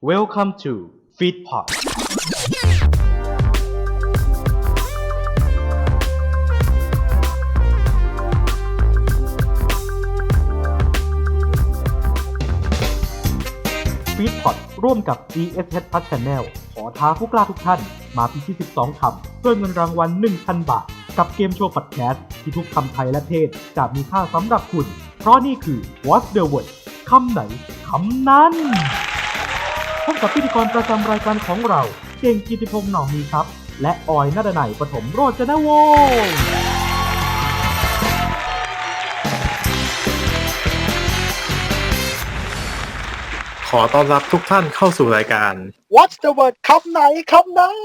Welcome to Feedpot ฟีดพอดร่วมกับ GSH Plus Channel ขอท้าผู้กล้าทุกท่านมาพิชิต 12 คำเพื่อเงินรางวัล 1,000 บาท กับเกมโชว์พอดแคสต์ที่ทุกคำไทยและเทศจะมีค่าสำหรับคุณ เพราะนี่คือ What's the Word คำไหนคำนั้น พบกับพิธีกรประจำรายการของเรา เก่งกิติพงษ์หน่อมีครับ และออยนาดนัยปฐมโรจนวงศ์ขอต้อนรับทุกท่านเข้าสู่รายการ What's the word คำไหนคำนั้น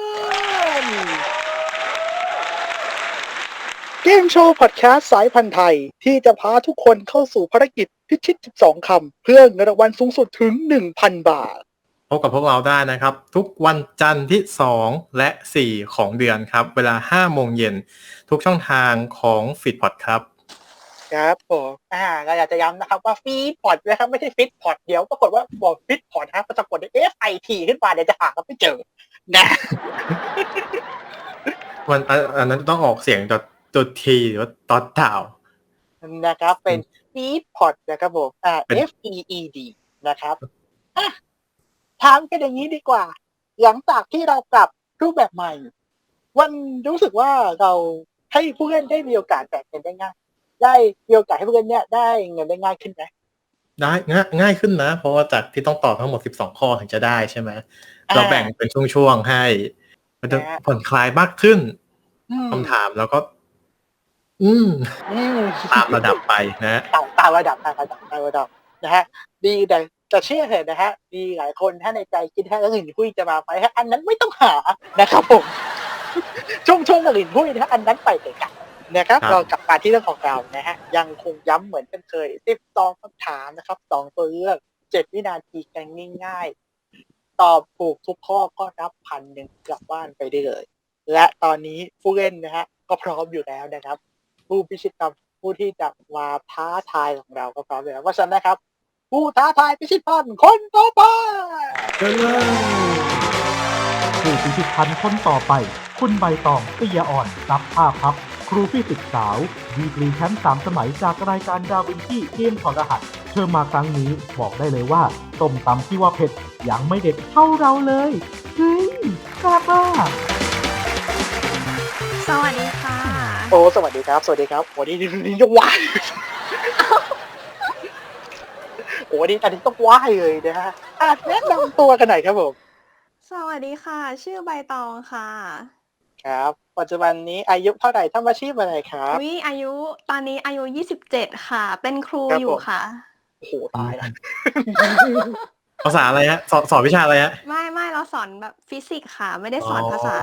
เกมโชว์พอดแคสต์สายพันธุ์ไทย ที่จะพาทุกคนเข้าสู่ภารกิจพิชิต 12 คำ เพื่อเงินรางวัลสูงสุดถึง 1,000 บาท บกับพวกเราได้นะครับ ทุกวันจันทร์ที่ 2 และ 4 ของเดือนครับ เวลา 5 โมงเย็นทุกช่องทางของ f e e d p o d ครับ ครับผมอ่าเราอยากจะย้ำนะครับว่าฟีดพอดนะครับไม่ใช่ฟิตพอดเดี๋ยวปรากฏว่าบอกฟิตพอดนะครับปรากฏใน F I T ขึ้นมาเดี๋ยวจะหากันไม่เจอนะมันอันอันนั้นต้องออกเสียงตัวตัวทีหรือว่าตอดดาวนะครับ เป็นฟีดพอดนะครับผมอ่าเป็น F E E D นะครับอะ ถามกันอย่างนี้ดีกว่า หลังจากที่เราปรับรูปแบบใหม่ วันรู้สึกว่าเราให้ผู้เล่นได้มีโอกาสแบ่งเงินได้ง่ายได้มีโอกาสให้ผู้เล่นเนี่ยได้เงินได้ง่ายขึ้นไหมได้ง่ายง่ายขึ้นนะ เพราะว่าจากที่ต้องตอบทั้งหมด 12 ข้อถึงจะได้ใช่ไหมเราแบ่งเป็นช่วงๆให้ มันจะผ่อนคลายมากขึ้นอืมคำถามแล้วก็อืมอืมตามระดับไปนะตามตามระดับตามระดับตามระดับนะฮะดีแต่จะเชื่อเถอะนะฮะดีหลายคนถ้าในใจคิดแค่หลินหุ้ยจะมาไปฮะอันนั้นไม่ต้องหานะครับผมช่วงช่วงหลินหุ้ยนะฮะอันนั้นไปเถอะครับนะครับครับเรากลับมาที่เรื่องของเรานะฮะยังคงย้ำเหมือนกันเคยสิบสองคำถามนะครับสองตัวเลือกเจ็ดวินาทีกันง่ายๆ ตอบถูกทุกข้อก็รับพันหนึ่งกลับบ้านไปได้เลย และตอนนี้ผู้เล่นนะฮะก็พร้อมอยู่แล้วนะครับ ผู้พิชิตพันผู้ที่จะมาท้าทายของเราก็พร้อมอยู่แล้วเพราะฉะนั้นนะครับ ผู้ท้าทายพิชิตพันคนต่อไปเชิญเลยผู้พิชิตพันธ์คนต่อไป คุณใบตองปิยอ่อนรับภาพครับ ครูฟิสิกส์สาวดีกรีแชมป์สามสมัยจากรายการดาวินชีเกมถอดรหัส เธอมาครั้งนี้บอกได้เลยว่าต้มตำที่ว่าเผ็ดยังไม่เด็ดเท่าเราเลยเฮ้ยกล้ามากสวัสดีค่ะ โอ้สวัสดีครับ สวัสดีครับ วันนี้นี่จะว่าย โอ้วันนี้อันนี้ต้องว่ายเลยนะฮะอะแนะนำตัวกันหน่อยครับผม สวัสดีค่ะ ชื่อใบตองค่ะครับ ปัจจุบันนี้อายุเท่าไหร่ทำอาชีพอะไรครับวิอายุตอนนี้อายุ27ค่ะ เป็นครูครับอยู่ผม ค่ะ โอ้โหตายแล้วภาษาอะไรฮะสอนสอนวิชาอะไรฮะ ไม่ไม่เราสอนแบบฟิสิกส์ค่ะ ไม่ได้สอนอ๋อ ภาษา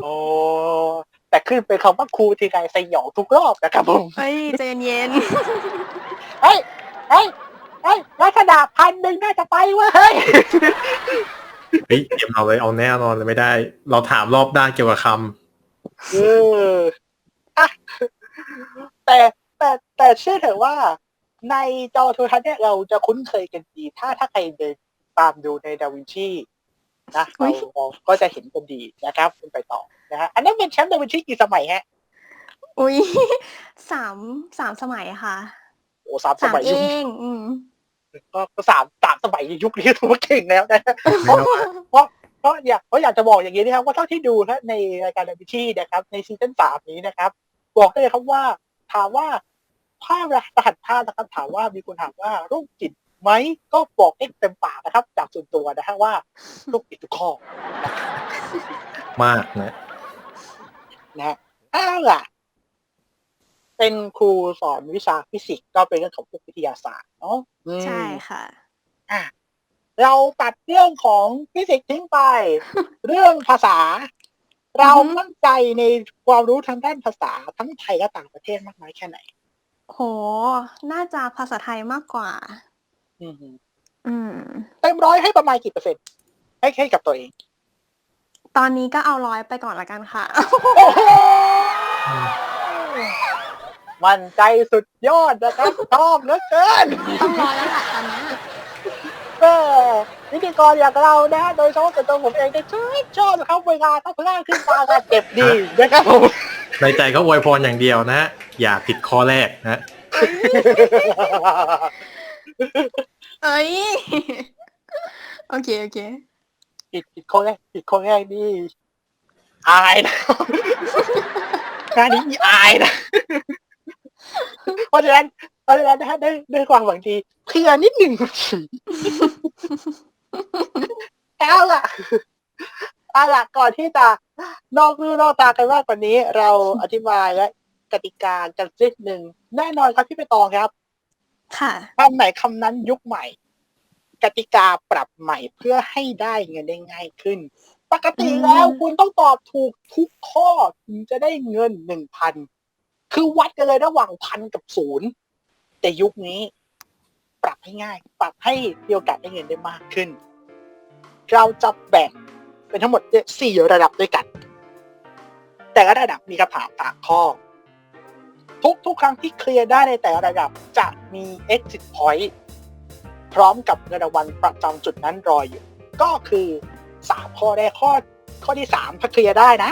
โอ้แต่ขึ้นเป็นคำว่าครูทีไรสยองทุกรอบนะครับผม เฮ้ยใจเย็นเฮ้ยเฮ้ย เฮ้ยรัชดาพันหนึ่งน่าจะไปเว้ยเฮ้ย เฮ้ยเกมเราเลยเอาแน่นอนเลยไม่ได้ เราถามรอบด้านเกี่ยวกับคเอออะแต่แต่แต่เชื่อเถอะว่า ในจอโทรทัศน์เนี่ยเราจะคุ้นเคยกันดี ถ้าถ้าใครเดินตามดูในดาวินชีนะอุ๊เราย เราก็จะเห็นกันดีนะครับคุณไปต่อนะฮะอันนั้นเป็นแชมป์ดาวินชีกี่สมัยฮะๆอุ้ย สามสามสมัยค่ะ โอ้สามสสามมัยเอยุคงอืม ก็ก็สามสามสมัยยุคนี้ถือว่าเก่งแล้วนะำเพราะเพราะเพราะอยากเพราะอยากจะบอกอย่างนี้นะครับ ว่าเท่าที่ดูนะในรายการดาวินชีนะครับ ในซีซั่นสามนี้นะครับ บอกได้เลยครับว่า ถามว่าภาพรหัสภาพนะครับ ถามว่ามีคนถามว่าโรคจิตไหมก็บอกได้เต็มปากนะครับ จากส่วนตัวนะฮะว่าโรคจิตทุกข้อมากนะนะฮะอ้าวล่ะ เป็นครูสอนวิชาฟิสิกส์ก็เป็นเรื่องของพวกวิทยาศาสตร์เนาะอืมใช่ค่ะอะเราตัดเรื่องของฟิสิกส์ทิ้งไป เรื่องภาษา เราอือฮึมั่นใจในความรู้ทางด้านภาษาทั้งไทยและต่างประเทศมากน้อยแค่ไหนโห น่าจะภาษาไทยมากกว่า อืมอืมเต็มร้อยให้ประมาณกี่เปอร์เซ็นต์ให้ให้กับตัวเอง ตอนนี้ก็เอาร้อยไปก่อนละกันค่ะ โอ้โห มั่นใจสุดยอดนะครับ ชอบเหลือเกินต้องร้อยแล้วแหละตอนเนี้ยเออพิธีกรอย่างเรานะโดยเฉพาะตัวผมเองเนี่ยชอบชอบนะครับเวลาถ้าพลาดขึ้นมาก็เจ็บดีนะครับผมในใจก็อวยพรอย่างเดียวนะฮะอย่าผิดข้อแรกนะฮะเอ้ยโอเคโอเคผิดผิดคนแรกผิดคนแรกนี่อายนะงานนี้อายนะ เพราะฉะนั้นเพราะฉะนั้นนะฮะด้วยด้วยความหวังดีเพื่อนิดหนึ่งเอาล่ะเอาล่ะก่อนที่จะนอกรูนอกตากันมากกว่านี้ เราอธิบายและกติกากันสักหนึ่งแน่นอนครับพี่ไปตองครับ ค่ะคำไหนคำนั้นยุคใหม่ กติกาปรับใหม่เพื่อให้ได้เงินได้ง่ายขึ้น ปกติแล้วอืมคุณต้องตอบถูกทุกข้อถึงจะได้เงินหนึ่งพัน คือวัดกันเลยระหว่างพันกับศูนย์แต่ยุคนี้ปรับให้ง่าย ปรับให้มีโอกาสได้เงินได้มากขึ้น เราจะแบ่งเป็นทั้งหมดสี่ระดับด้วยกัน แต่ละระดับมีคำถามสามข้อ ทุกทุกครั้งที่เคลียร์ได้ในแต่ละระดับจะมี exit point พร้อมกับเงินรางวัลประจำจุดนั้นรออยู่ ก็คือสามข้อแรกข้อข้อที่สามถ้าเคลียร์ได้นะ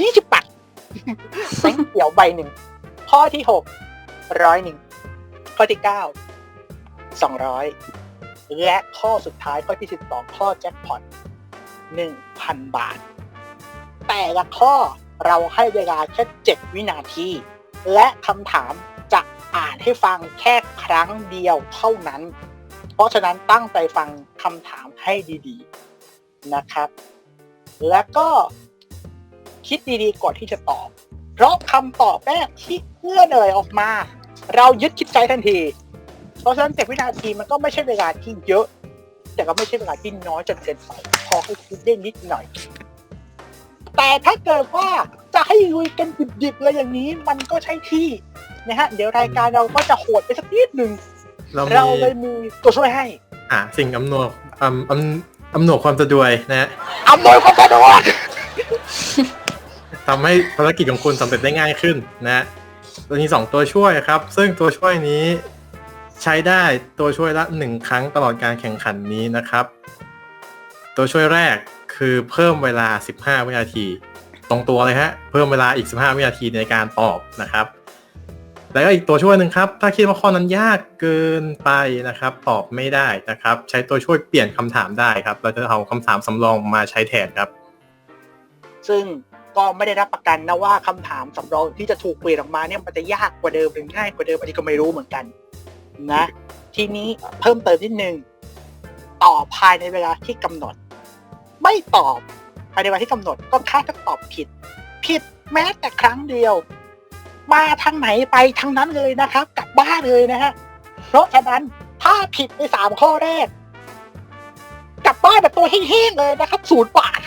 ยี่สิบบาท แบงค์เขียวใบหนึ่ง ข้อที่หกร้อยหนึ่ง ข้อที่เก้าสองร้อยและข้อสุดท้ายข้อที่สิบสองข้อแจ็คพอตหนึ่งพันบาท แต่ละข้อเราให้เวลาแค่เจ็ดวินาที และคำถามจะอ่านให้ฟังแค่ครั้งเดียวเท่านั้น เพราะฉะนั้นตั้งใจฟังคำถามให้ดี ๆ นะครับ แล้วก็ คิดดีๆก่อนที่จะตอบ เพราะคำตอบแรกที่เอื้อนเอ่ยออกมา เรายึดคิดใจทันที เพราะฉะนั้นเจ็ดวินาทีมันก็ไม่ใช่เวลาที่เยอะ แต่ก็ไม่ใช่เวลาที่น้อยจนเกินไปพอให้คิดได้นิดหน่อย แต่ถ้าเกิดว่าจะให้ลุยกันดิบๆเลยอย่างนี้มันก็ใช่ที่นะฮะ เดี๋ยวรายการเราก็จะโหดไปสักนิดหนึ่งเราเรามีเลยมีตัวช่วยให้อ่าสิ่งอำนวยอำอำอำนวยความสะดวกนะฮะอำนวยความสะดวก ทำให้ภารกิจของคุณสำเร็จได้ง่ายขึ้นนะเรามีสองตัวช่วยครับ ซึ่งตัวช่วยนี้ใช้ได้ตัวช่วยละหนึ่งครั้งตลอดการแข่งขันนี้นะครับ ตัวช่วยแรกคือเพิ่มเวลา 15 วินาที ตรงตัวเลยฮะ เพิ่มเวลาอีก 15 วินาทีในการตอบนะครับ แล้วก็อีกตัวช่วยหนึ่งครับ ถ้าคิดว่าข้อนั้นยากเกินไปนะครับ ตอบไม่ได้นะครับ ใช้ตัวช่วยเปลี่ยนคำถามได้ครับ เราจะเอาคำถามสำรองมาใช้แทนครับ ซึ่ง ก็ไม่ได้รับประกันนะว่าคำถามสำรองที่จะถูกเปลี่ยนออกมาเนี่ยมันจะยากกว่าเดิมหรือง่ายกว่าเดิมอันนี้ก็ไม่รู้เหมือนกัน นะ ทีนี้เพิ่มเติมนิดนึงตอบภายในเวลาที่กำหนด ไม่ตอบภายในเวลาที่กำหนด ก็ค่าถ้าตอบผิด ผิดแม้แต่ครั้งเดียว มาทางไหนไปทางนั้นเลยนะครับ กลับบ้านเลยนะฮะเพราะฉะนั้นถ้าผิดในสามข้อแรก กลับบ้านแบบตัวแห้งๆเลยนะครับศูนย์บาท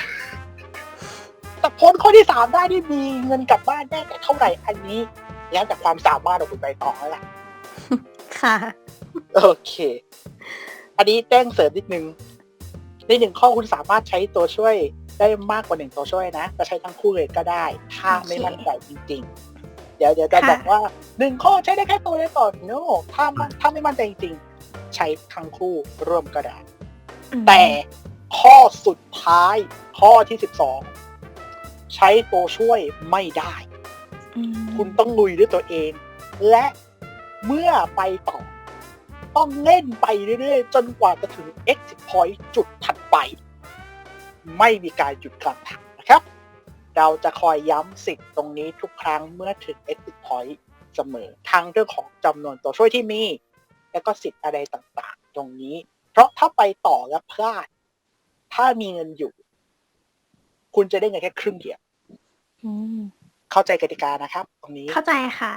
แต่พ้นข้อที่สามได้ที่มีเงินกลับบ้านได้แต่เท่าไหร่อันนี้ แล้วแต่ความสามารถของคุณใบตองแล้วล่ะ ค่ะ โอเค อันนี้แจ้งเสริมนิดนึงในหนึ่งข้อคุณสามารถใช้ตัวช่วยได้มากกว่าหนึ่งตัวช่วยนะจะใช้ทั้งคู่เลยก็ได้ ถ้าไม่โอเคมั่นใจจริง ๆ เดี๋ยวเดี๋ยวจะค่ะบอกว่าหนึ่งข้อใช้ได้แค่ตัวเดียวก่อน no ถ้ามันถ้าไม่มั่นใจจริงๆ ใช้ทั้งคู่ร่วมก็ได้แต่ข้อสุดท้ายข้อที่สิบสอง ใช้ตัวช่วยไม่ได้อืมคุณต้องลุยด้วยตัวเอง และเมื่อไปต่อ ต้องเล่นไปเรื่อยๆ จนกว่าจะถึง exit point จุดถัดไป ไม่มีการหยุดกลางทางนะครับ เราจะคอยย้ำสิทธิ์ตรงนี้ทุกครั้งเมื่อถึง exit point เสมอทั้งเรื่องของจำนวนตัวช่วยที่มี แล้วก็สิทธิ์อะไรต่างๆ ตรงนี้ เพราะถ้าไปต่อแล้วพลาด ถ้ามีเงินอยู่ คุณจะได้เงินแค่ครึ่งเดียว อืม เข้าใจกติกานะครับ ตรงนี้ เข้าใจค่ะ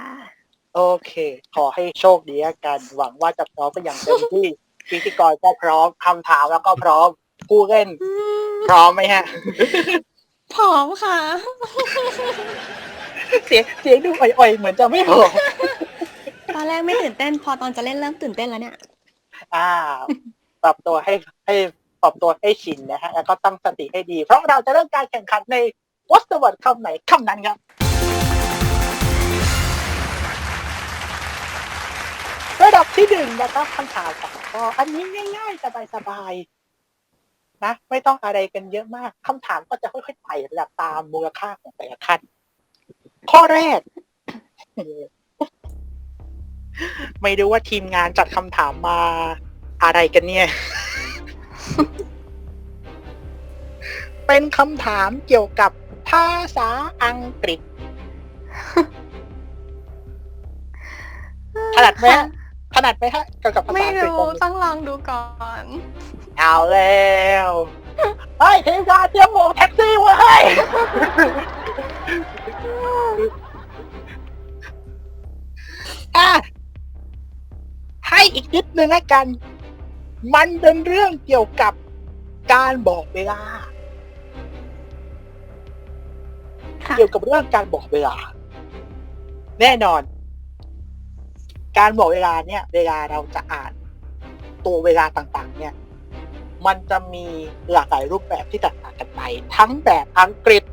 โอเค ขอให้โชคดีละกันหวังว่าจะพร้อมกันอย่างเต็มที่ พิธีกรก็พร้อมคำถามแล้วก็พร้อมผู้เล่นพร้อมไหมฮะพร้อมค่ะ เสียงเสียงดูอ่อยๆเหมือนจะไม่พร้อมตอนแรกไม่ตื่นเต้น พอตอนจะเล่นเริ่มตื่นเต้นแล้วเนี่ย อ่า ปรับตัวให้ให้ปรับตัวให้ชินนะฮะแล้วก็ตั้งสติให้ดี เพราะเราจะเริ่มการแข่งขันใน What's the word คำไหนคำนั้นครับระดับที่หนึ่งนะครับคำถามสองข้ออันนี้ง่าย ๆ สบายนะ ไม่ต้องอะไรกันเยอะมากคำถามก็จะค่อยๆไต่ระดับตามมูลค่าของแต่ละขั้นข้อแรก ไม่รู้ว่าทีมงานจัดคำถามมาอะไรกันเนี่ย เป็นคำถามเกี่ยวกับ ภาษาอังกฤษถนัดไหมฮะถนัดไหมฮะเกี่ยวกับภาษาไม่อังกฤษรู้ ต้องลองดูก่อน เอาแล้วเฮ้ยทีมงานเตรียมโบกแท็กซี่ไว้ให้อะให้อีกนิดนึงแล้วกัน มันเป็นเรื่องเกี่ยวกับการบอกเวลา เกี่ยวกับเรื่องการบอกเวลา แน่นอน การบอกเวลาเนี่ย เวลาเราจะอ่านตัวเวลาต่างๆ เนี่ย มันจะมีหลากหลายรูปแบบที่แตกต่างกันไป ทั้งแบบอังกฤษ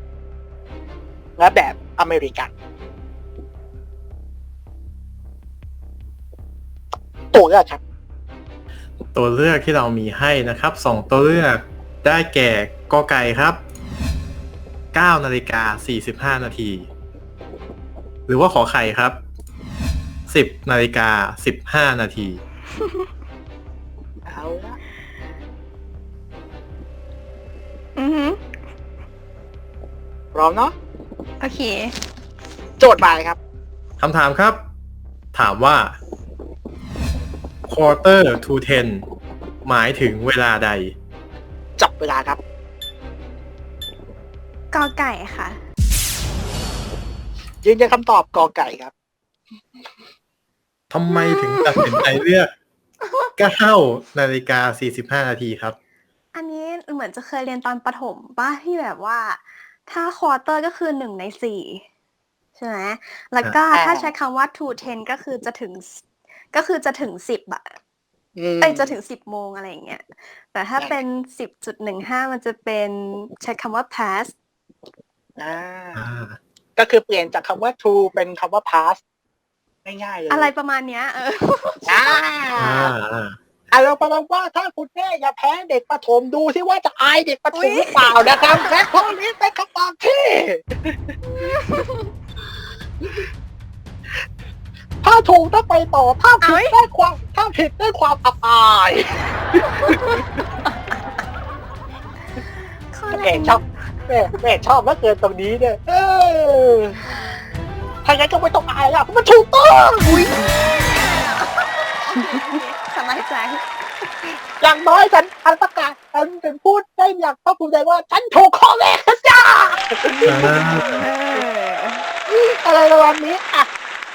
และแบบอเมริกันตัวเลือกครับ ตัวเลือกที่เรามีให้นะครับสองตัวเลือกได้แก่กอไก่ครับ 9 นาฬิกา 45 นาที หรือว่าขอไข่ครับ 10 นาฬิกา 15 นาที เอาละอือหือพร้อมเนาะโอเค โจทย์มาเลยครับ คำถามครับ ถามว่า quarter to ten หมายถึงเวลาใด จับเวลาครับ กอไก่ค่ะ ยืนยันคำตอบกอไก่ครับ ทำไมถึงตัดสินใจเลือก9นาฬิกา45นาทีครับ อันนี้เหมือนจะเคยเรียนตอนประถมป่ะที่แบบว่า ถ้าควอเตอร์ก็คือหนึ่งในสี่ใช่ไหมแล้วก็อ่าถ้าใช้คำว่า to ten ก็คือจะถึง ก็คือจะถึงสิบอะอืมเอ้ยจะถึงสิบโมงอะไรอย่างเงี้ย แต่ถ้าใช่เป็นสิบจุดหนึ่งห้ามันจะเป็นใช้คำว่า past อ่าอ่าก็คือเปลี่ยนจากคำว่า to เป็นคำว่า past ง่ายๆเลยอะไรประมาณเนี้ย เอออ่าอ่าอ่าอะเราประมาณว่าถ้าคุณแม่อย่าแพ้เด็กประถมดูที่ว่าจะอายเด็กประถมหรือเปล่านะครับและข้อนี้เป็นคำตอบที่ถ้าถูกต้องไปต่อ ถ้าผิเอ้ดยได้ความ ถ้าผิดได้ความอับอายข้อแม่แรกชอบ แม่แม่ชอบมากเกินตรงนี้เนี่ยเออถ้างั้นก็ไม่ต้องอายแล้วมันถูกต้องอุ๊ยสบายใจอย่างน้อยฉันฉันประกาศฉันเป็นพูดได้อย่างภาคภูมิใจว่าฉันถูกข้อแรกนะจ้าอ่าเอออะไรประมาณนี้อะ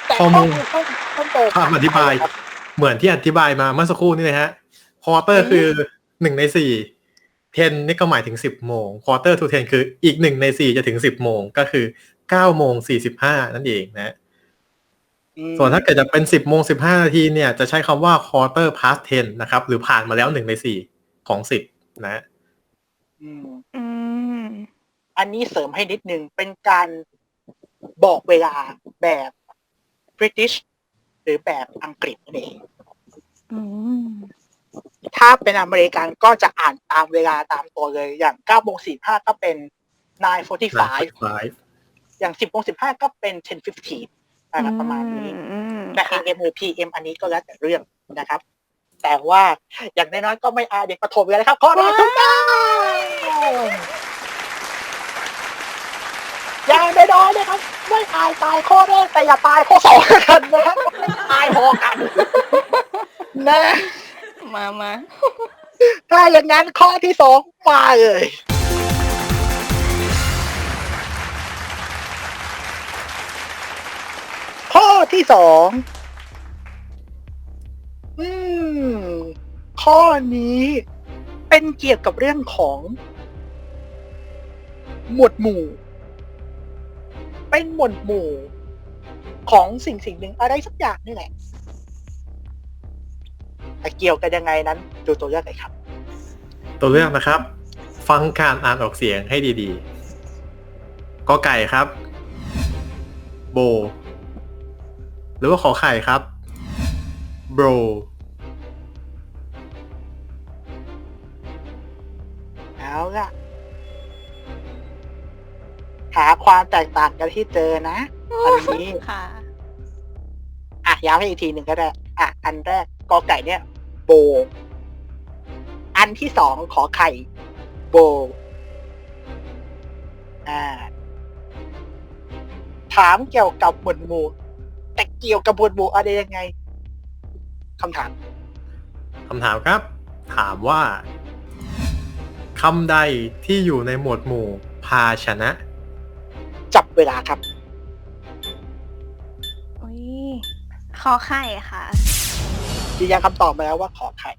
แต่ข้อมูลข้อมูลเพิ่มเติมคำอธิบาย เหมือนที่อธิบายมาเมื่อสักครู่นี่เลยฮะ quarter คือหนึ่งในสี่ ten นี่ก็หมายถึงสิบโมง quarter to ten คืออีกหนึ่งในสี่จะถึงสิบโมง ก็คือเก้าโมงสี่สิบห้านั่นเองนะอืมส่วนถ้าเกิดจะเป็นสิบโมงสิบห้านาทีเนี่ย จะใช้คำว่า quarter past ten นะครับ หรือผ่านมาแล้วหนึ่งในสี่ของสิบนะอืมอืมอันนี้เสริมให้นิดนึง เป็นการบอกเวลาแบบ British หรือแบบอังกฤษนั่นเองอืม ถ้าเป็นอเมริกันก็จะอ่านตามเวลาตามตัวเลยอย่าง9โมง45ก็เป็น9:45 five อย่าง10โมง15ก็เป็น10:15อะไรประมาณนี้อืมแต่ AM หรือ PM อันนี้ก็แล้วแต่เรื่องนะครับ แต่ว่าอย่างน้อยๆก็ไม่อายเด็กประถมเลยนะครับข้อแรกถูกต้องอย่างน้อยๆนะครับ ไม่อายตายข้อแรกแต่อย่าตายข้อสองกันนะครับไม่ตายพอกันนะ มามาถ้าอย่างนั้นข้อที่สองมาเลยข้อที่สองอืม ข้อนี้เป็นเกี่ยวกับเรื่องของ หมวดหมู่ เป็นหมวดหมู่ ของสิ่งสิ่งหนึ่งอะไรสักอย่างนี่แหละ แต่เกี่ยวกันยังไงนั้น ดูตัวเลือกเลยครับ ตัวเลือกนะครับ ฟังการอ่านออกเสียงให้ดีๆกอไก่ครับ โบ หรือว่าขอไข่ครับ bro เอาละหาความแตกต่างกันที่เจอนะ อันนี้ ค่ะ อะย้ำให้อีกทีหนึ่งก็ได้ อะ อันแรกกอไก่เนี่ย โบ อันที่สองขอไข่ โบ อ่า ถามเกี่ยวกับหมวดหมู่ แต่เกี่ยวกับหมวดหมู่อะไรยังไงคำถามคำถามครับ ถามว่าคำใดที่อยู่ในหมวดหมู่ภาชนะ จับเวลาครับ อุ้ยขอไข่ค่ะ ยืนยันคำตอบมาแล้วว่าขอไข่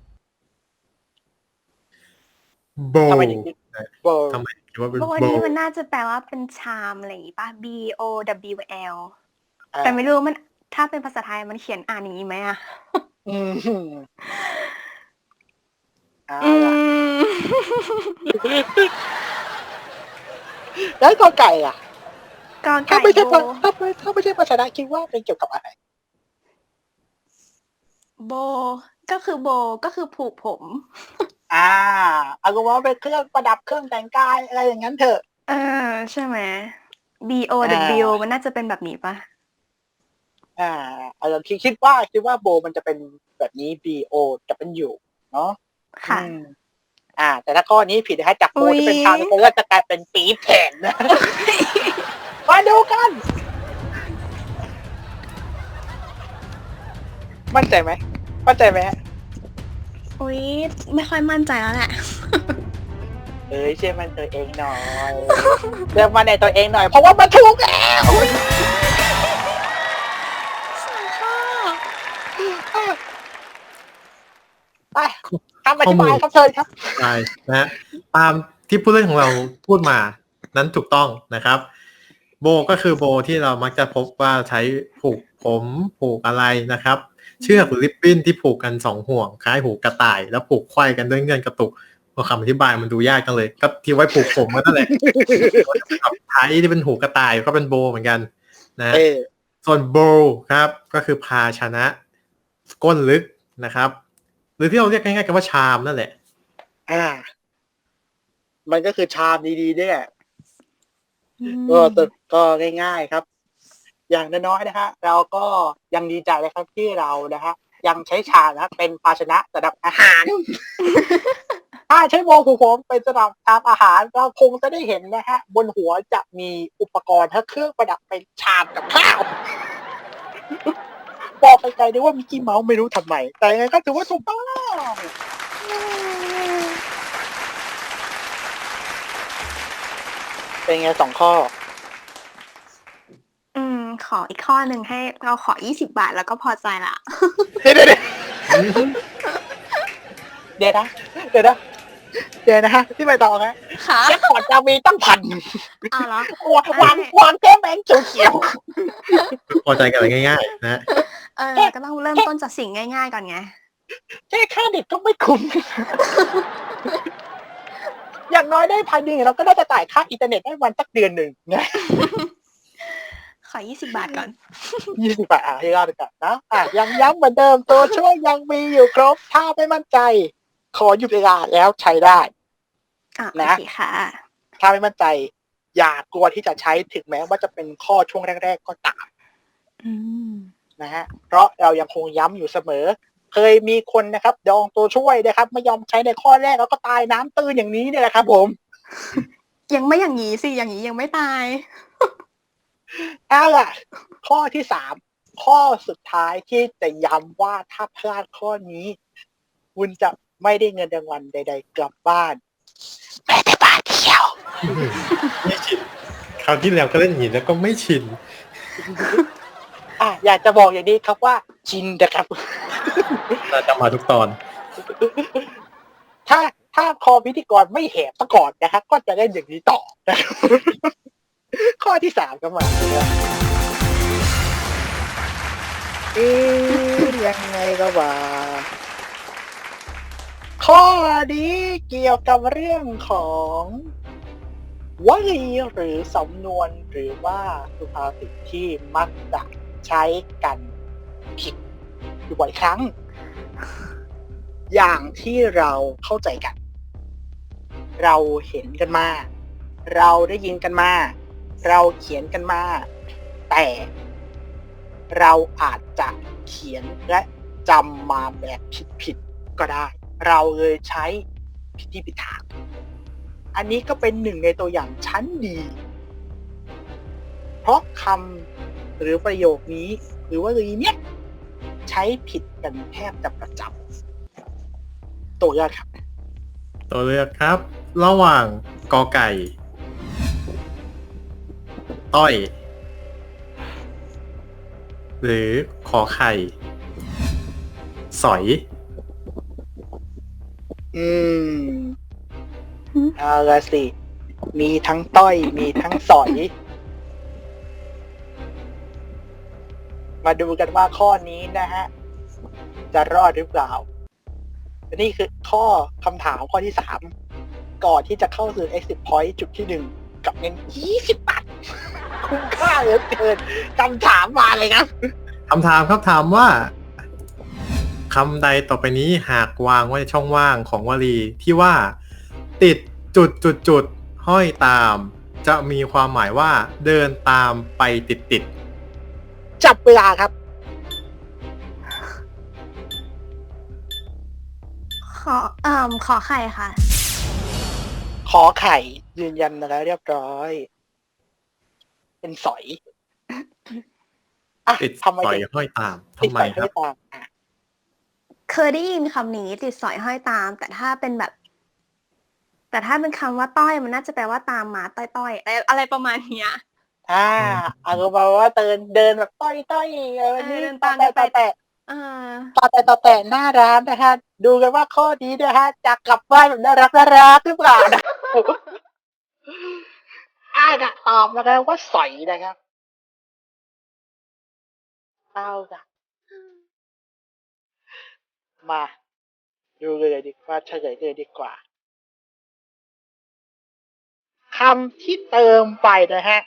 โบทำไมถึงคิดโบทำไมคิดว่าเป็นเพราะว่าโบนี้มันน่าจะแปลว่าเป็นชามอะไรอย่างงี้ป่ะ B O W L อ่าแต่ไม่รู้มันถ้าเป็นภาษาไทยมันเขียนอ่านอย่างนี้ไหมอะอืมเอาอืล่ะมแล้วกอไก่อะกอถ้าไก่ไม่ใช่โบภาถ้าไม่ถ้าไม่ใช่ภาชนะคิดว่าเป็นเกี่ยวกับอะไร โบ ก็คือโบก็คือผูกผม อ่าเอาก็ว่าเป็นเครื่องประดับเครื่องแต่งกายอะไรอย่างนั้นเถอะ เออ ใช่ไหม B O อ่า W มันน่าจะเป็นแบบนี้ป่ะอ่าเอาเราคิดคิดว่าคิดว่าโบมันจะเป็นแบบนี้ B O จะเป็นอยู่ เนาะค่ะอืมอ่า แต่ถ้าข้อนี้ผิดนะคะจากโบอุ๊ยที่เป็นชาวเลือดจะกลายเป็นปี๊บแทนนะมาดูกัน มั่นใจไหม มั่นใจไหมฮะอุ้ยไม่ค่อยมั่นใจแล้วแหละ เอ้ยเชื่อมันตัวเองหน่อยเชื่อมันในตัวเองหน่อย เพราะว่ามันถูกแล้วไปคำอธิบายครับเชิญครับใช่นะฮะตามที่ผู้เล่นของเราพูดมานั้นถูกต้องนะครับ โบก็คือโบที่เรามักจะพบว่าใช้ผูกผมผูกอะไรนะครับ เชือกหรือริบบิ้นที่ผูกกันสองห่วงคล้ายหูกระต่าย แล้วผูกไขว้กันด้วยเงื่อนกระตุกพอคำอธิบายมันดูยากจังเลย ก็ที่ไว้ผูกผมก็นั่นแหละกับไทยที่เป็นหูกระต่ายก็เป็นโบเหมือนกัน นะเออส่วนโบครับ ก็คือภาชนะก้นลึกนะครับ หรือที่เราเรียกง่ายๆกันว่าชามนั่นแหละ อ่า มันก็คือชามดีๆเนี่ยอืมก็ตึกก็ง่าย ๆ ครับ อย่างน้อยๆนะฮะเราก็ยังดีใจนะครับที่เรานะฮะยังใช้ชามนะครับเป็นภาชนะสำหรับอาหาร ถ้าใช้โมผูกผมเป็นสำหรับทำอาหารเราคงจะได้เห็นนะฮะบนหัวจะมีอุปกรณ์ถ้าเครื่องประดับเป็นชามกับข้าวบอกไกลๆด้วยว่ามิกกี้เมาส์ไม่รู้ทำไมแต่ยังไงก็ถือว่าถูกต้องเป็นไงสองข้ออืม ขออีกข้อหนึ่งให้เราขอยี่สิบาทแล้วก็พอใจละ เดี๋ยวเดี๋ยวเดี๋ยวนะเดี๋ยวนะเดี๋ยวนะฮะที่ไปต่อฮะค่ะแจ็คพอตจะมีตั้งพันเอาละวางวางวางแก้แบงค์เขียวพอใจกันเลยง่ายๆนะเออก็ต้องเริ่มต้นจากสิ่งง่าย ๆ ก่อนไงๆแค่ค่าเด็กก็ไม่คุ้มอย่างน้อยได้พันหนึ่งเราก็ได้จะจ่ายค่าอินเทอร์เน็ตได้วันสักเดือนหนึ่งนะ ขอยี่สิบาทก่อนยี่สิบบาทอะให้เราดีกว่านะอะยังย้ำเหมือนเดิมตัวช่วยยังมีอยู่ครบ ถ้าไม่มั่นใจ ขอหยุดเวลาแล้วใช้ได้อะโอนะเคค่ะ ถ้าไม่มั่นใจ อย่ากลัวที่จะใช้ถึงแม้ว่าจะเป็นข้อช่วงแรก ๆ ก็ตามอืมนะฮะเพราะเรายังคงย้ำอยู่เสมอ เคยมีคนนะครับดองตัวช่วยนะครับ ไม่ยอมใช้ในข้อแรกแล้วก็ตายน้ำตื้นอย่างนี้เนี่ยแหละครับ ผม ยังไม่อย่างนี้สิอย่างนี้ยังไม่ตาย เอาล่ะ ข้อที่สามข้อสุดท้ายที่จะย้ำว่าถ้าพลาดข้อนี้ คุณจะไม่ได้เงินรางวัลใด ๆ กลับบ้านแม้แต่บาทเดียวไม่ชินคราวที่แล้วก็เล่นหินแล้วก็ไม่ชินอะอยากจะบอกอย่างนี้ครับว่า ชินนะครับเราจะมาทุกตอน ถ้าถ้าคอพิธีกรไม่แหบซะก่อนนะครับก็จะเล่นอย่างนี้ต่อนะครับ ข้อที่สามก็มาเอ๊ยังไงก็ว่าข้อนี้เกี่ยวกับเรื่องของวลีหรือสำนวนหรือว่าสุภาษิตที่มักจะใช้กันผิดอยู่บ่อยครั้ง อย่างที่เราเข้าใจกัน เราเห็นกันมา เราได้ยินกันมา เราเขียนกันมา แต่เราอาจจะเขียนและจำมาแบบผิดๆก็ได้ เราเลยใช้พิธีพิธานอันนี้ก็เป็นหนึ่งในตัวอย่างชั้นดี เพราะคำหรือประโยคนี้ หรือว่าลีเนี้ยใช้ผิดกันแทบจะประจำตัวเลือกครับ ตัวเลือกครับ ระหว่างกอไก่ ต้อย หรือขอไข่ สอย อืมเอาละสิ มีทั้งต้อยมีทั้งสอย มาดูกันว่าข้อนี้นะฮะ จะรอดหรือเปล่า นี่คือข้อคำถามข้อที่สาม ก่อนที่จะเข้าสู่ exit point จุดที่หนึ่งกับเงิน 20 บาท คุ้มค่าเหลือเกินคำถามมาเลยครับ คำถามครับถามว่าคำใดต่อไปนี้หากวางไว้ในช่องว่างของวลีที่ว่า ติดจุดจุดจุดห้อยตาม จะมีความหมายว่าเดินตามไปติดติดจับเวลาครับ ขอเอ่มขอไข่ค่ะ ขอไข่ยืนยันมาแล้วเรียบร้อย เป็นสอยอะติดทำไมสอยถึงห้อยตามติดทำไมสอยครัไม่บตามอะเคยได้ยินคำนี้ติดสอยห้อยตาม แต่ถ้าเป็นแบบ แต่ถ้าเป็นคำว่าต้อยมันน่าจะแปลว่าตามมาต้อยต้อยๆอะไรอะไรประมาณเนี้ย อ่าเอามาว่าเดินเดินแบบต้อยต้อยๆเออนี่เดินต่อตามแต่ไปต่อแต่เออต่อแต่ต่อแต่หน้าร้านนะฮะ ดูกันว่าข้อนี้นะฮะจะกลับบ้านแบบน่ารักน่ารักหรือเปล่านะ อ่านะตอบนะครับว่าสอยนะครับเอาละมา ดูเลยดีกว่าเฉลยเลยดีกว่าคำที่เติมไปนะฮะ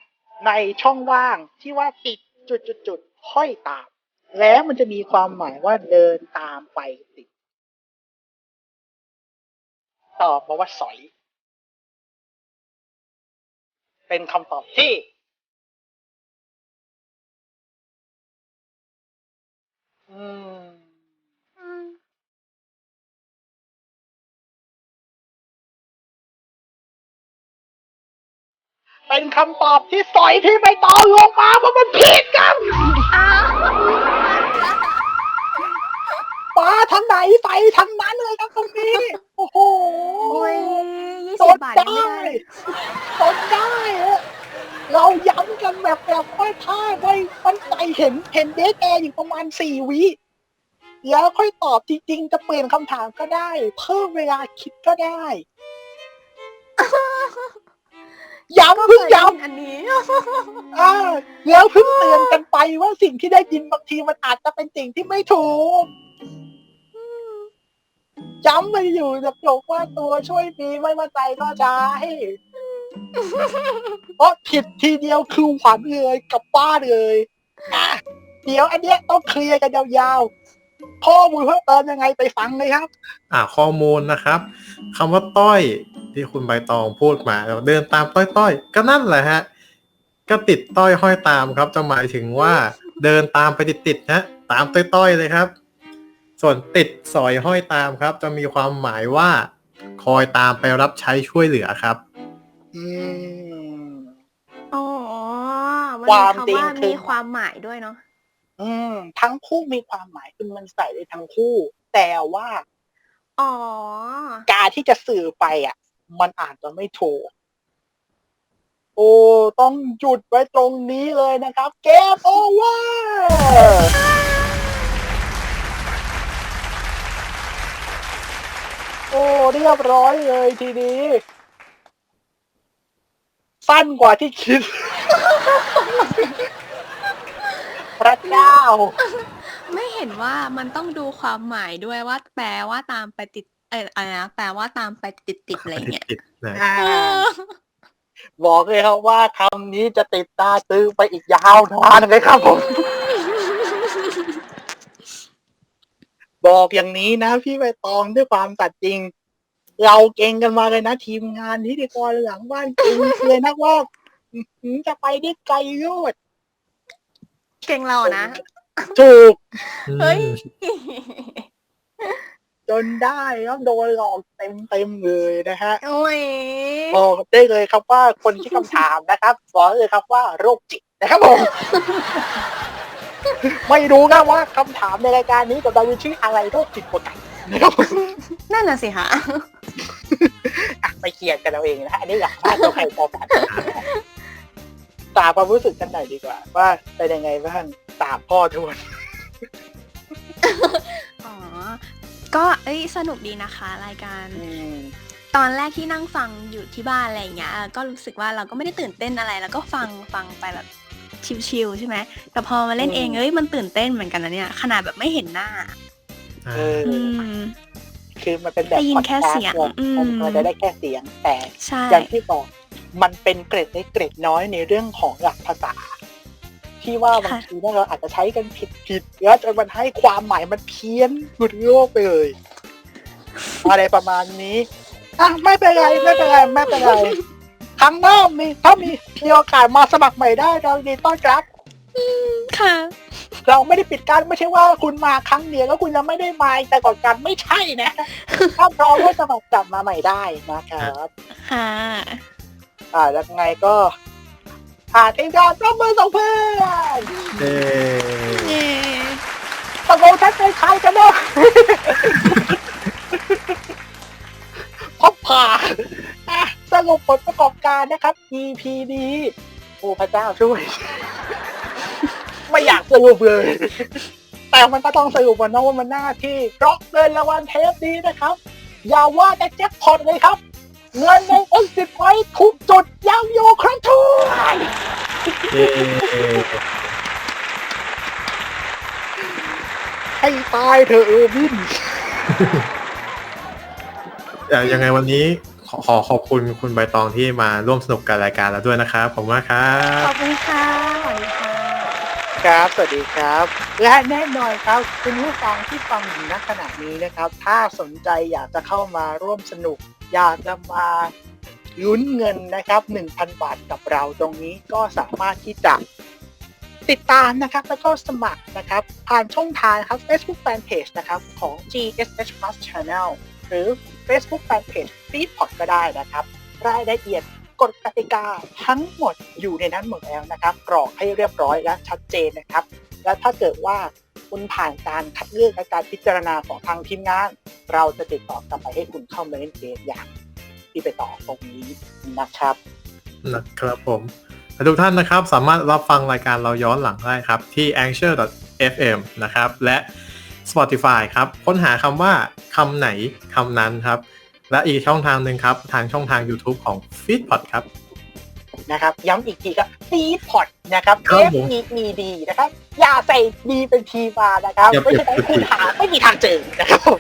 ในช่องว่างที่ว่าติดจุดจุดจุดห้อยตาม แล้วมันจะมีความหมายว่าเดินตามไปติด ตอบมาว่าสอย เป็นคำตอบที่ อืม เป็นคำตอบที่สอยที่ไม่ตองลงมาเพราะมันผิดครับ ป้าทางไหนไปทางนั้นเลยครับตรงนี้ โอ้โหโอ้ยยี่จสิบดบาทได้ยังไม่ได้เลยจดได้อะเราย้ำกันแบบแบบค่อยท่าไว้มันใจเห็นเห็นเดทแอร์อยู่ประมาณสี่วิ แล้วค่อยตอบจริงๆ จะเปลี่ยนคำถามก็ได้ เพิ่มเวลาคิดก็ได้ ย้ำเพิ่งย้ำ อันนี้อ่าแล้วเพิ่งเตือนกันไปว่าสิ่งที่ได้ยินบางทีมันอาจจะเป็นสิ่งที่ไม่ถูก ย้ำไปอยู่จะจบว่าตัวช่วยมีไม่มาใจก็ใช้เพราะผิดทีเดียวคือหวันเลยกับบ้าเลยอะเดี๋ยวอันเนี้ยต้องเคลียร์กันยาวๆ ข้อมูลเพิ่มเติมยังไงไปฟังเลยครับ อ่าข้อมูลนะครับคำว่าต้อยที่คุณใบตองพูดมาเราเดินตามต้อยต้อยๆก็นั่นแหละฮะ ก็ติดต้อยห้อยตามครับ จะหมายถึงว่า เดินตามไปติดๆนะตามต้อยต้อยๆเลยครับ ส่วนติดสอยห้อยตามครับ จะมีความหมายว่าคอยตามไปรับใช้ช่วยเหลือครับ อืม อ๋อมันความมีจริงคำว่าคือ มีความหมายด้วยเนาะอืม ทั้งคู่มีความหมายคือมันใส่ได้ทั้งคู่ แต่ว่าอ๋อ การที่จะสื่อไปอะ มันอาจจะไม่ถูก โอ้ ต้องหยุดไว้ตรงนี้เลยนะครับ เกมโอเวอร์ อ้เรียบร้อยเลยทีนี้ สั้นกว่าที่คิด พระเจ้า ไม่เห็นว่ามันต้องดูความหมายด้วยว่า แปลว่าตามไปติด เอออะไรนะแปลว่าตามไปติดติดๆอะไรเงี้ยติดๆนะอ่า เออบอกเลยครับว่าคำนี้จะติดตาตื้อไปอีกยาวนานเลยครับผม บอกอย่างนี้นะพี่ใบตองด้วยความสัตย์จริง เราเก่งกันมาเลยนะ ทีมงานพิธีกรหลังบ้านเก่งเลยนะว่าอื้อหือจะไปได้ไกลโยดเก่งเรานะถูกเฮ้ยจนได้ครับโดนหลอกเต็มเต็มๆเลยนะฮะโอ้ยบอกได้เลยครับว่าคนที่คำถามนะครับบอกเลยครับว่าโรคจิตนะครับผม ไม่รู้นะว่าคำถามในรายการนี้กับดาวินชีอะไรโรคจิตกว่ากันนะครับผมนั่นน่ะสิคะอะไปเคลียร์กันเราเองนะฮะอันนี้อยากทราบตัวใครพอกันตามความรู้สึกกันหน่อยดีกว่า ว่าเป็นยังไงบ้างตามพ่อทวนอ๋อ ก็เอ้ยสนุกดีนะคะ รายการอืมตอนแรกที่นั่งฟังอยู่ที่บ้านอะไรอย่างเงี้ยก็รู้สึกว่าเราก็ไม่ได้ตื่นเต้นอะไร แล้วก็ฟังฟังไปแบบ ชิวๆใช่ไหมแต่พอมาเล่นเองเอ้ยมันตื่นเต้นเหมือนกันนะเนี่ย ขนาดแบบไม่เห็นหน้า เอออืม คือมันเป็นแบบได้ยินแค่เสียงพอดแคสต์อืมมันมันจะได้แค่เสียงแต่ใช่ อย่างที่บอกมันเป็นเกร็ดเล็กเกร็ดน้อยในเรื่องของหลักภาษา ที่ว่าบางทีเนี่ยเราอาจจะใช้กันผิดผิดแล้วจนมันให้ความหมายมันเพี้ยนหลุดโลกไปเลย อะไรประมาณนี้อะไม่เป็นไรไม่เป็นไรไม่เป็นไร ครั้งหน้ามีถ้ามีมีโอกาสมาสมัครใหม่ได้เรายินดีต้อนรับค่ะ เราไม่ได้ปิดกั้นไม่ใช่ว่าคุณมาครั้งเดียวแล้วคุณจะไม่ได้มาอีกแต่ก่อนกันไม่ใช่นะ ถ้าพร้อมก็สมัครกลับมาใหม่ได้นะครับ ค่ะ อ่าแล้วไงก็อ่าทีมงานร่วมมือส่งเพื่อนเย้เย้ตกลงฉันเป็นใครกันเนาะพบผ่าอะ สรุปผลประกอบการนะครับ EP นี้โอ้พระเจ้าช่วย ไม่อยากสรุปเลย แต่มันก็ต้องสรุปว่าน้องว่ามันหน้าที่เพราะเงินรางวัลเทปนี้นะครับ อย่าว่าแต่แจ็คพอตเลยครับ เงินในเอ็กซิสไว้ทุกจุดยังอยู่ครบถ้วนเย้ให้ตายเธอะเออร์วินอ่ยังไงวันนี้ ขอขอขอบคุณคุณใบตองที่มาร่วมสนุกกับรายการเราด้วยนะครับผมมากครัขบอบคุณค่ะสวัสดีค่ะครับ สวัสดีครับ และแน่นอนครับคุณผู้ฟังที่ฟังอยู่ณขณะนี้นะครับ ถ้าสนใจอยากจะเข้ามาร่วมสนุก อยากจะมาลุ้นเงินนะครับ 1,000 บาทกับเราตรงนี้ก็สามารถที่จะติดตามนะครับ แล้วก็สมัครนะครับ ผ่านช่องทางครับ Facebook Fanpage นะครับ ของ GSH Plus Channel หรือ Facebook Fanpage f e e d p o d ก็ได้นะครับ รายละเอียดกฎกติกาทั้งหมดอยู่ในนั้นหมดแล้วนะครับ กรอกให้เรียบร้อยและชัดเจนนะครับ และถ้าเกิดว่าคุณผ่านการคัดเลือกและการพิจารณาของทางทีมงาน เราจะติดต่อกลับไปให้คุณเข้ามาเล่นเกมอย่างที่ไปต่อตรงนี้นะครับนะครับผมทุกท่านนะครับสามารถรับฟังรายการเราย้อนหลังได้ครับ ที่ anchor.fm นะครับ และ Spotify ครับ ค้นหาคำว่าคำไหนคำนั้นครับ และอีกช่องทางหนึ่งครับ ทางช่องทาง YouTube ของ Feedpot ครับนะครับ ย้ำอีกทีครับ f e e d p o d นะครับครับ F ผม E E D นะครับ อย่าใส่ดีเป็นทีมานะครับอย่าไม่เปลี่ยนใช่คุณหาไม่มีทางเจอนะครับผม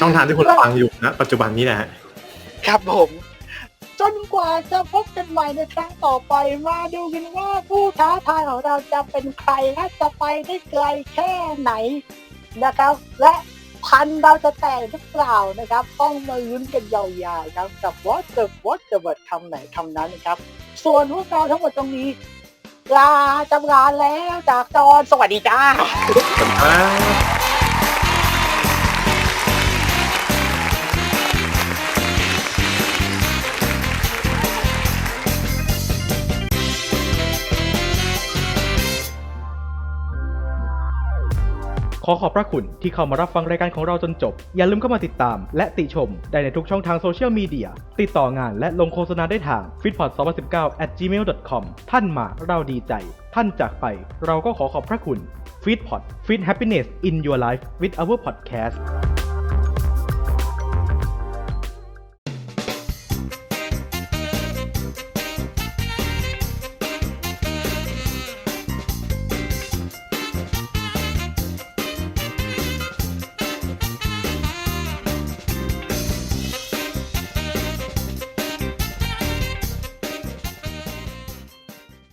ช่องทางที่คุณฟังอยู่นะปัจจุบันนี้นะฮะครับผม จนกว่าจะพบกันใหม่ในครั้งต่อไปมาดูกันว่าผู้ท้าทายของเราจะเป็นใครและจะไปได้ไกลแค่ไหนนะครับ และพันเราจะแตกหรือเปล่านะครับ ต้องมาลุ้นกันยาวๆครับกับ What the What the What คำไหนคำนั้นนะครับ ส่วนพวกเราทั้งหมดตรงนี้ลาจำลาแล้วจากจอนสวัสดีจ้า ขอขอบพระคุณที่เข้ามารับฟังรายการของเราจนจบ อย่าลืมเข้ามาติดตาม และติชม ได้ในทุกช่องทางโซเชียลมีเดีย ติดต่องานและลงโฆษณาได้ทาง f i t p o d 2 0 1 9 at gmail.com ท่านมาเราดีใจ ท่านจากไป เราก็ขอขอบพระคุณ f i t p o d Fit Happiness in Your Life with our podcast